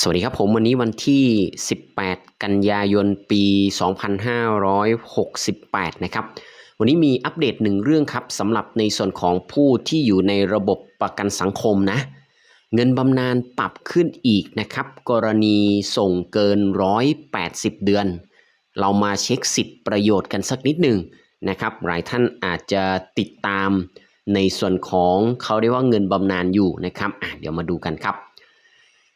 สวัสดีครับผมวันนี้วันที่ 18 กันยายนปี 2568 นะครับ วันนี้มีอัปเดตหนึ่งเรื่องครับสำหรับในส่วนของผู้ที่อยู่ในระบบประกันสังคมนะ เงินบำนาญปรับขึ้นอีกนะครับ กรณีส่งเกิน 180 เดือน เรามาเช็คสิทธิ์ประโยชน์กันสักนิดหนึ่งนะครับ หลายท่านอาจจะติดตามในส่วนของเขาเรียกว่าเงินบำนาญอยู่นะครับเดี๋ยวมาดูกันครับ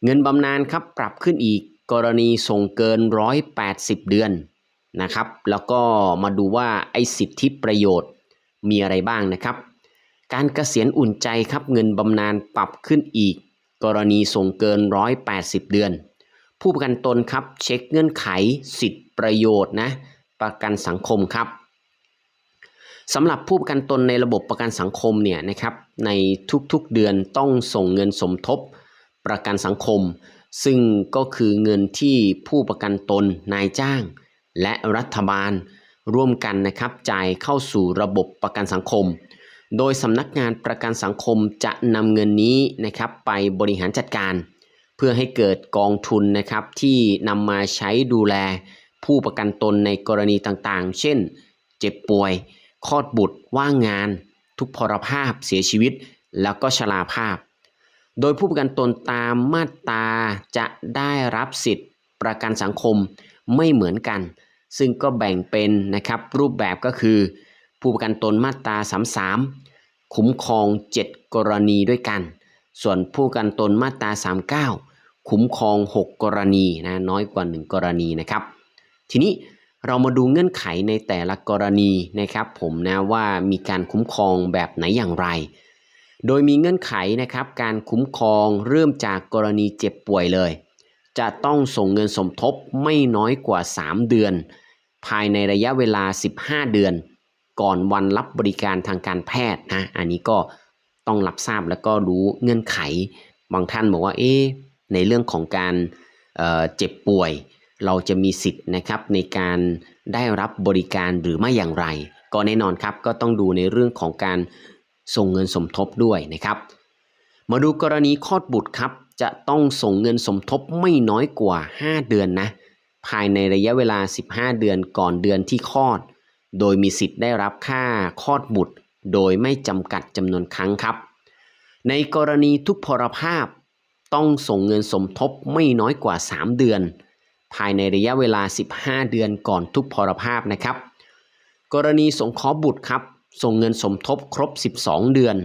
เงินบำนาญครับปรับขึ้นอีกกรณีส่งเกิน 180 เดือนนะครับ แล้วก็มาดูว่าไอ้สิทธิประโยชน์มีอะไรบ้างนะครับ การเกษียณอุ่นใจครับเงินบำนาญปรับขึ้นอีก กรณีส่งเกิน 180 เดือน ผู้ประกันตนครับเช็คเงื่อนไขสิทธิประโยชน์นะประกันสังคมครับสำหรับผู้ประกันตนในระบบประกันสังคมเนี่ยนะครับในทุกๆเดือนต้องส่งเงินสมทบ ประกันสังคม ซึ่งก็คือเงินที่ผู้ประกันตนนายจ้าง และรัฐบาล ร่วมกันนะครับจ่ายเข้าสู่ระบบประกันสังคม โดยสำนักงานประกันสังคมจะนำเงินนี้นะครับไปบริหารจัดการ เพื่อให้เกิดกองทุนนะครับที่นำมาใช้ดูแล ผู้ประกันตนในกรณีต่างๆ เช่น เจ็บป่วยคลอดบุตรว่างงาน ทุกพลภาพเสียชีวิต แล้วก็ชราภาพ โดยผู้ประกันตนตามมาตราจะได้รับสิทธิ์ประกันสังคมไม่เหมือนกัน ซึ่งก็แบ่งเป็นนะครับรูปแบบก็คือ ผู้ประกันตนมาตรา33 คุ้มครอง 7 กรณีด้วยกัน ส่วนผู้ประกันตนมาตรา 39 คุ้มครอง 6 กรณีนะน้อยกว่า 1 กรณีนะครับ ทีนี้เรามาดูเงื่อนไขในแต่ละกรณีนะครับ ผมนะว่ามีการคุ้มครองแบบไหนอย่างไร โดยมีเงื่อนไขนะครับการคุ้มครองเริ่มจากกรณีเจ็บป่วยเลย จะต้องส่งเงินสมทบไม่น้อยกว่า 3 เดือน ภายในระยะเวลา 15 เดือน ก่อนวันรับบริการทางการแพทย์นะอันนี้ก็ต้องรับทราบแล้วก็รู้เงื่อนไข บางท่านบอกว่าเอ๊ในเรื่องของการเเจ็บป่วย เราจะมีสิทธิ์นะครับในการได้รับบริการหรือไม่อย่างไร ก็แน่นอนครับก็ต้องดูในเรื่องของการ ส่งเงินสมทบด้วยนะครับ มาดูกรณีคลอดบุตรครับ จะต้องส่งเงินสมทบไม่น้อยกว่า 5 เดือนนะ ภายในระยะเวลา 15 เดือนก่อนเดือนที่คลอด โดยมีสิทธิ์ได้รับค่าคลอดบุตร โดยไม่จำกัดจำนวนครั้งครับ ในกรณีทุกพลภาพ ต้องส่งเงินสมทบไม่น้อยกว่า 3 เดือน ภายในระยะเวลา 15 เดือนก่อนทุกพลภาพนะครับ กรณีสงเคราะห์บุตรครับ ส่งเงินสมทบครบ 12 เดือน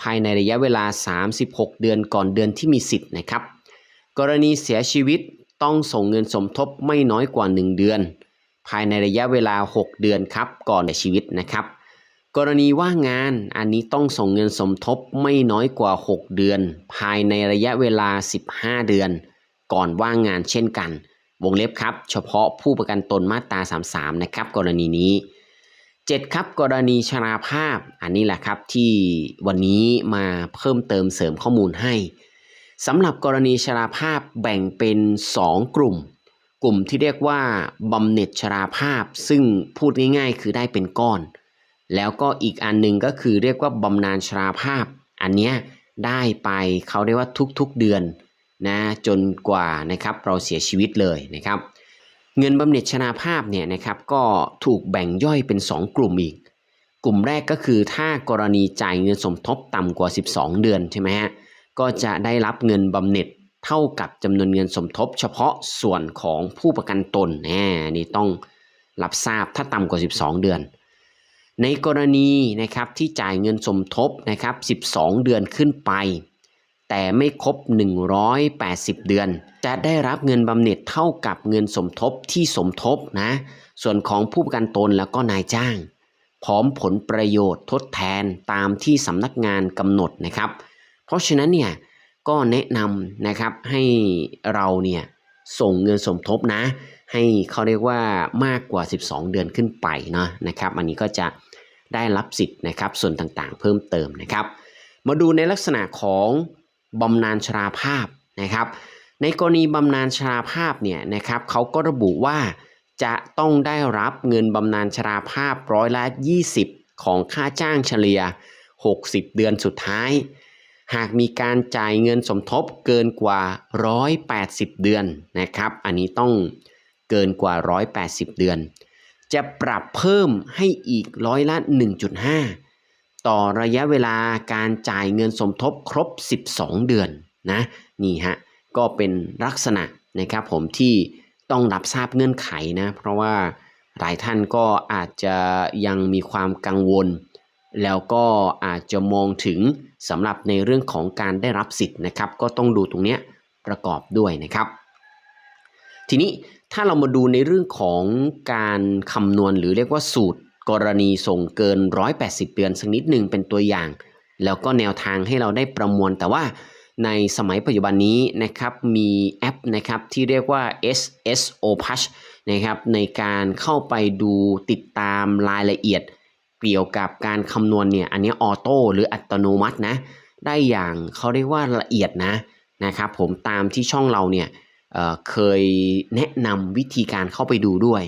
ภายในระยะเวลา 36 เดือนก่อนเดือนที่มีสิทธิ์นะครับ กรณีเสียชีวิตต้องส่งเงินสมทบไม่น้อยกว่า 1 เดือน ภายในระยะเวลา 6 เดือนครับก่อนเสียชีวิตนะครับ กรณีว่างงานอันนี้ต้องส่งเงินสมทบไม่น้อยกว่า 6 เดือน ภายในระยะเวลา 15 เดือน ก่อนว่างงานเช่นกัน วงเล็บครับ เฉพาะผู้ประกันตนมาตรา 33 นะครับ กรณีนี้ 7 ครับกรณีชราภาพอันนี้แหละครับที่วันนี้มาเพิ่มเติมเสริมข้อมูลให้สำหรับกรณีชราภาพแบ่งเป็น 2 กลุ่ม กลุ่มที่เรียกว่าบำเหน็จชราภาพ ซึ่งพูดง่ายๆ คือได้เป็นก้อน แล้วก็อีกอันหนึ่งก็คือเรียกว่าบำนาญชราภาพ อันเนี้ยได้ไปเขาเรียกว่าทุกๆเดือนนะจนกว่านะครับเราเสียชีวิตเลยนะครับ เงินบำเหน็จชราภาพเนี่ยนะครับก็ถูกแบ่งย่อยเป็น 2 กลุ่มอีก กลุ่มแรกก็คือถ้ากรณีจ่ายเงินสมทบต่ำกว่า 12 เดือนใช่ไหมฮะก็จะได้รับเงินบำเหน็จเท่ากับจำนวนเงินสมทบ เฉพาะส่วนของผู้ประกันตนแน่นี่ต้องรับทราบถ้าต่ำกว่า 12 เดือน ในกรณีนะครับที่จ่ายเงินสมทบนะครับ 12 เดือนขึ้นไป แต่ไม่ครบ 180 เดือน จะได้รับเงินบำเหน็จเท่ากับเงินสมทบที่สมทบนะ ส่วนของผู้ประกันตนแล้วก็นายจ้าง พร้อมผลประโยชน์ทดแทนตามที่สำนักงานกำหนดนะครับ เพราะฉะนั้นเนี่ยก็แนะนำนะครับให้เราเนี่ยส่งเงินสมทบนะ ให้เขาเรียกว่ามากกว่า 12 เดือนขึ้นไปเนาะนะครับ อันนี้ก็จะได้รับสิทธิ์นะครับส่วนต่างๆ เพิ่มเติมนะครับ มาดูในลักษณะของ บำนาญชราภาพนะครับ ในกรณีบำนาญชราภาพเนี่ยนะครับเขาก็ระบุว่าจะต้องได้รับเงินบำนาญชราภาพร้อยละ 20 ของค่าจ้างเฉลี่ย 60 เดือนสุดท้าย หากมีการจ่ายเงินสมทบเกินกว่า 180 เดือนนะครับ อันนี้ต้องเกินกว่า 180 เดือน จะปรับเพิ่มให้อีกร้อยละ 1.5 ต่อระยะเวลาการจ่ายเงินสมทบครบ 12 เดือนนะนี่ฮะก็เป็นลักษณะนะครับผมที่ต้องรับทราบเงื่อนไขนะเพราะว่าหลายท่านก็อาจจะยังมีความกังวล แล้วก็อาจจะมองถึงสำหรับในเรื่องของการได้รับสิทธิ์นะครับ ก็ต้องดูตรงนี้ประกอบด้วยนะครับ ทีนี้ถ้าเรามาดูในเรื่องของการคำนวณหรือเรียกว่าสูตร กรณีส่งเกิน 180 เดือนสักนิดหนึ่งเป็นตัวอย่าง แล้วก็แนวทางให้เราได้ประมวล แต่ว่าในสมัยปัจจุบันนี้นะครับมีแอปนะครับที่เรียกว่า SSO Push นะครับในการเข้าไปดูติดตามรายละเอียด เกี่ยวกับการคำนวณเนี่ยอันนี้ออโต้หรืออัตโนมัตินะได้อย่างเขาเรียกว่าละเอียดนะนะครับผมตามที่ช่องเราเนี่ยเเคยแนะนำวิธีการเข้าไปดูด้วย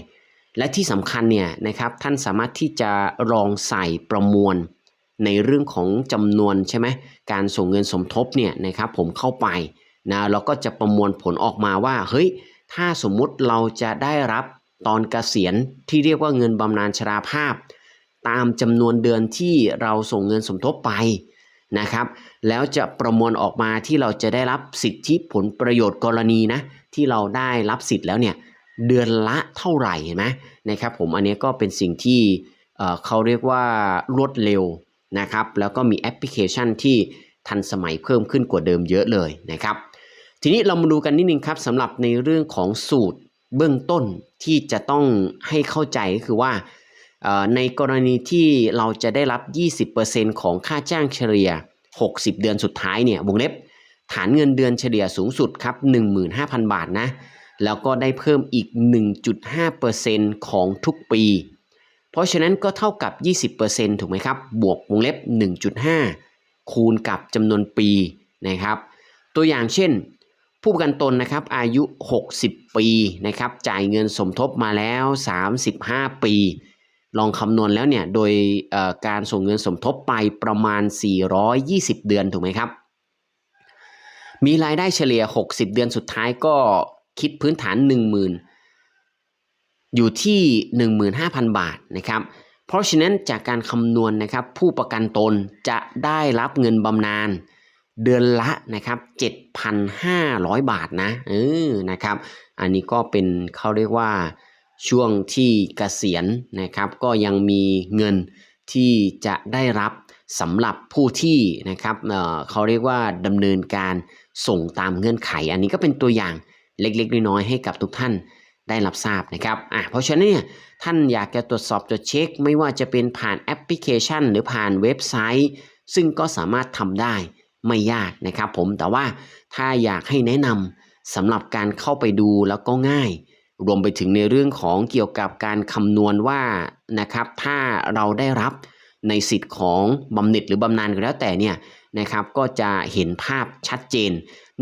และที่สำคัญเนี่ยนะครับท่านสามารถที่จะลองใส่ประมวลในเรื่องของจำนวนใช่ไหมการส่งเงินสมทบเนี่ยนะครับผมเข้าไปนะเราก็จะประมวลผลออกมาว่าเฮ้ยถ้าสมมุติเราจะได้รับตอนเกษียณที่เรียกว่าเงินบำนาญชราภาพ ตามจำนวนเดือนที่เราส่งเงินสมทบไปนะครับแล้วจะประมวลออกมาที่เราจะได้รับสิทธิผลประโยชน์กรณีนะที่เราได้รับสิทธิ์แล้วเนี่ย เดือนละเท่าไหร่เห็นไหมนะครับผมอันนี้ก็เป็นสิ่งที่เขาเรียกว่ารวดเร็วนะครับแล้วก็มีแอปพลิเคชันที่ทันสมัยเพิ่มขึ้นกว่าเดิมเยอะเลยนะครับทีนี้เรามาดูกันนิดนึงครับสำหรับในเรื่องของสูตรเบื้องต้นที่จะต้องให้เข้าใจก็คือว่าในกรณีที่เราจะได้รับ 20%ของค่าจ้างเฉลี่ย 60 เดือนสุดท้ายเนี่ยวงเล็บฐานเงินเดือนเฉลี่ยสูงสุดครับ 15,000 บาทนะ แล้วก็ได้เพิ่มอีก 1.5%ของทุกปี เพราะฉะนั้นก็เท่ากับ 20%ถูกไหมครับ บวกวงเล็บ 1.5 คูณกับจำนวนปีนะครับ ตัวอย่างเช่น ผู้ประกันตนนะครับอายุ 60 ปีนะครับ จ่ายเงินสมทบมาแล้ว 35 ปี ลองคำนวณแล้วเนี่ยโดยการส่งเงินสมทบไปประมาณ 420 เดือนถูกไหมครับ มีรายได้เฉลี่ย 60 เดือนสุดท้ายก็ คิดพื้นฐาน 10,000 อยู่ที่ 15,000 บาทนะครับ เพราะฉะนั้นจากการคำนวณนะครับผู้ประกันตนจะได้รับเงินบำนาญเดือนละนะครับ 7,500 บาทนะเออนะครับ อันนี้ก็เป็นเขาเรียกว่าช่วงที่เกษียณนะครับ ก็ยังมีเงินที่จะได้รับสำหรับผู้ที่นะครับเออเขาเรียกว่าดำเนินการส่งตามเงื่อนไข อันนี้ก็เป็นตัวอย่าง เล็กๆน้อยๆให้กับทุกท่านได้รับทราบนะครับอะเพราะฉะนั้นเนี่ยท่านอยากจะตรวจสอบตรวจเช็ค ไม่ว่าจะเป็นผ่านแอปพลิเคชัน หรือผ่านเว็บไซต์ ซึ่งก็สามารถทำได้ไม่ยากนะครับผมแต่ว่าถ้าอยากให้แนะนำสำหรับการเข้าไปดูแล้วก็ง่าย รวมไปถึงในเรื่องของเกี่ยวกับการคำนวณว่านะครับถ้าเราได้รับในสิทธิ์ของบำเหน็จหรือบำนาญก็แล้วแต่เนี่ย นะครับก็จะเห็นภาพชัดเจน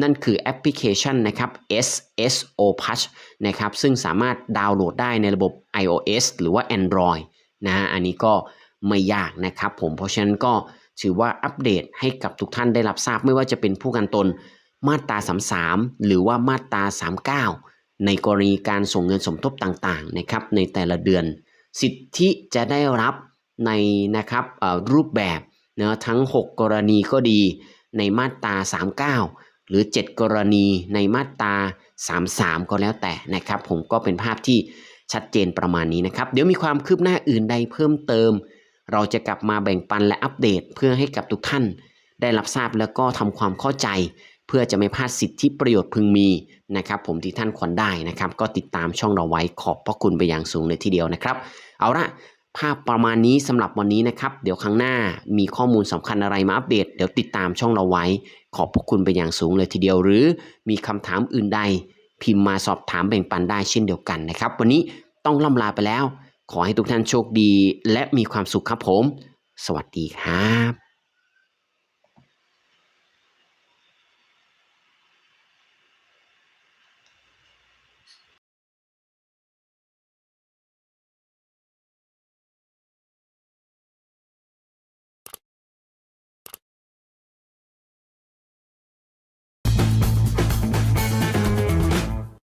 นั่นคือแอปพลิเคชันนะครับ SSO Push นะครับซึ่งสามารถดาวน์โหลดได้ในระบบ iOS หรือว่า Android นะฮะอันนี้ก็ไม่ยากนะครับผมเพราะฉะนั้นก็ถือว่าอัปเดตให้กับทุกท่านได้รับทราบไม่ว่าจะเป็นผู้กันตนมาตรา 33 หรือว่ามาตรา 39 ในกรณีการส่งเงินสมทบต่างๆนะครับในแต่ละเดือน สิทธิจะได้รับในนะครับรูปแบบ นะทั้ง 6 กรณีก็ดีในมาตรา 39 หรือ 7 กรณีในมาตรา 33 ก็แล้วแต่นะครับ ผมก็เป็นภาพที่ชัดเจนประมาณนี้นะครับ เดี๋ยวมีความคืบหน้าอื่นใดเพิ่มเติม เราจะกลับมาแบ่งปันและอัปเดตเพื่อให้กับทุกท่าน ได้รับทราบแล้วก็ทำความเข้าใจ เพื่อจะไม่พลาดสิทธิประโยชน์พึงมีนะครับ ผมที่ท่านควรได้นะครับ ก็ติดตามช่องเราไว้ขอบพระคุณไปอย่างสูงเลยทีเดียวนะครับ เอาละ ภาพประมาณนี้สำหรับวันนี้นะครับ เดี๋ยวครั้งหน้ามีข้อมูลสำคัญอะไรมาอัปเดต เดี๋ยวติดตามช่องเราไว้ ขอบพระคุณไปอย่างสูงเลยทีเดียว หรือมีคำถามอื่นใด พิมพ์มาสอบถามแบ่งปันได้เช่นเดียวกันนะครับ วันนี้ต้องล่ำลาไปแล้ว ขอให้ทุกท่านโชคดี และมีความสุขครับผม สวัสดีครับ